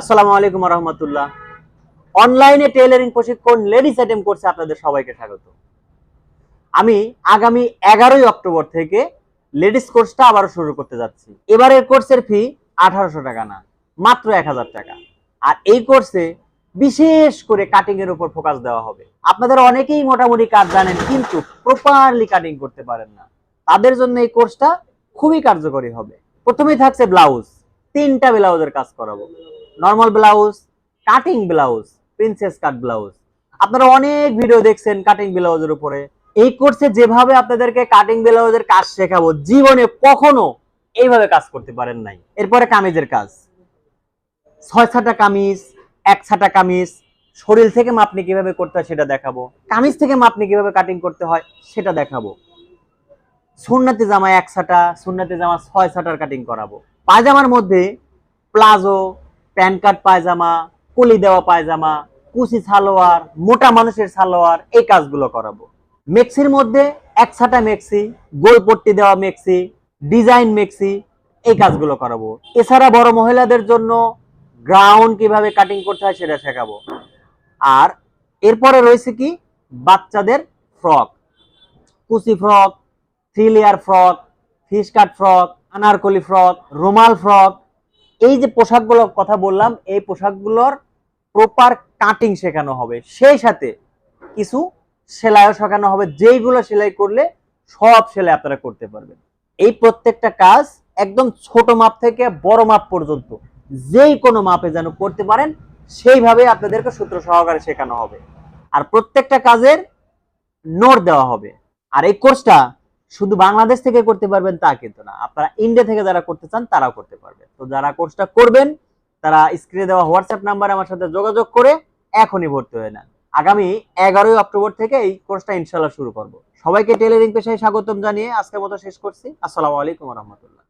আসসালামু আলাইকুম রহমতুল্লাহ অনলাইনে টেইলারিং প্রশিক্ষণ লেডিস আইটেম আপনাদের সবাইকে স্বাগত। আমি আগামী এগারোই অক্টোবর থেকে লেডিস কোর্সটা আবারও শুরু করতে যাচ্ছি। এবারের কোর্সের ফি আঠারোশো টাকা না, মাত্র এক হাজার টাকা। আর এই কোর্সে বিশেষ করে কাটিং এর উপর ফোকাস দেওয়া হবে। আপনাদের অনেকেই মোটামুটি কাজ জানেন, কিন্তু প্রপারলি কাটিং করতে পারেন না। তাদের জন্য এই কোর্সটা খুবই কার্যকরী হবে। প্রথমেই থাকছে ব্লাউজ, তিনটা ব্লাউজের কাজ করাবো। Normal blouse cutting blouse princess cut blouse আপনারা অনেক ভিডিও দেখছেন কাটিং ব্লাউজের উপরে। এই কোর্সে যেভাবে আপনাদেরকে কাটিং ব্লাউজের কাজ শেখাবো, জীবনে কখনো এইভাবে কাজ করতে পারেন নাই। এরপরে কামিজের কাজ। ছয় ছাটা কামিজ, এক ছাটা কামিজ, শরীর থেকে মাপনি কীভাবে করতে হয় সেটা দেখাবো। কামিজ থেকে মাপনি কীভাবে কাটিং করতে হয় সেটা দেখাবো। সুন্নাতি জামা এক ছাটা, সুন্নাতি জামা ছয় ছাটার কাটিং করাবো। পায়জামার মধ্যে প্লাজো প্যান্ট কাট পায়জামা, কলি দেওয়া পায়জামা, কুচি সালোয়ার, মোটা মানুষের সালোয়ার, এই কাজগুলো করাবো। মেক্সির মধ্যে এক ছাটা মেক্সি গোল পট্টি দেওয়া মেক্সি, ডিজাইন মেক্সি, এই কাজগুলো করাবো। এছাড়া বড় মহিলাদের জন্য গ্রাউন্ড কীভাবে কাটিং করতে হয় সেটা শেখাবো। আর এরপরে রয়েছে কি? বাচ্চাদের ফ্রক। কুচি frock, three layer frock, fish cut frock, anarkali frock, রুমাল ফ্রক এই যে পোশাকগুলোর কথা বললাম, এই পোশাকগুলোর প্রপার কাটিং শেখানো হবে। সেই সাথে কিছু সেলাইও শেখানো হবে, যেইগুলো সেলাই করলে সব সেলাই আপনারা করতে পারবেন। এই প্রত্যেকটা কাজ একদম ছোট মাপ থেকে বড় মাপ পর্যন্ত যেই কোনো মাপে যেন করতে পারেন, সেইভাবে আপনাদেরকে সূত্র সহকারে শেখানো হবে। আর প্রত্যেকটা কাজের নোট দেওয়া হবে। আর এই কোর্সটা শুধু বাংলাদেশ থেকে করতে পারবেন তা কিন্তু না, আপনারা ইন্ডিয়া থেকে যারা করতে চান তারাও করতে পারবেন। তো যারা কোর্সটা করবেন, তারা স্ক্রিনে দেওয়া হোয়াটসঅ্যাপ নাম্বারে আমার সাথে যোগাযোগ করে এখনই ভর্তি হয়ে নেন। আগামী এগারোই অক্টোবর থেকে এই কোর্সটা ইনশাল্লাহ শুরু করব। সবাইকে টেলারিং পেশায় স্বাগতম জানিয়ে আজকের মতো শেষ করছি। আসসালামু আলাইকুম রহমতুল্লাহ।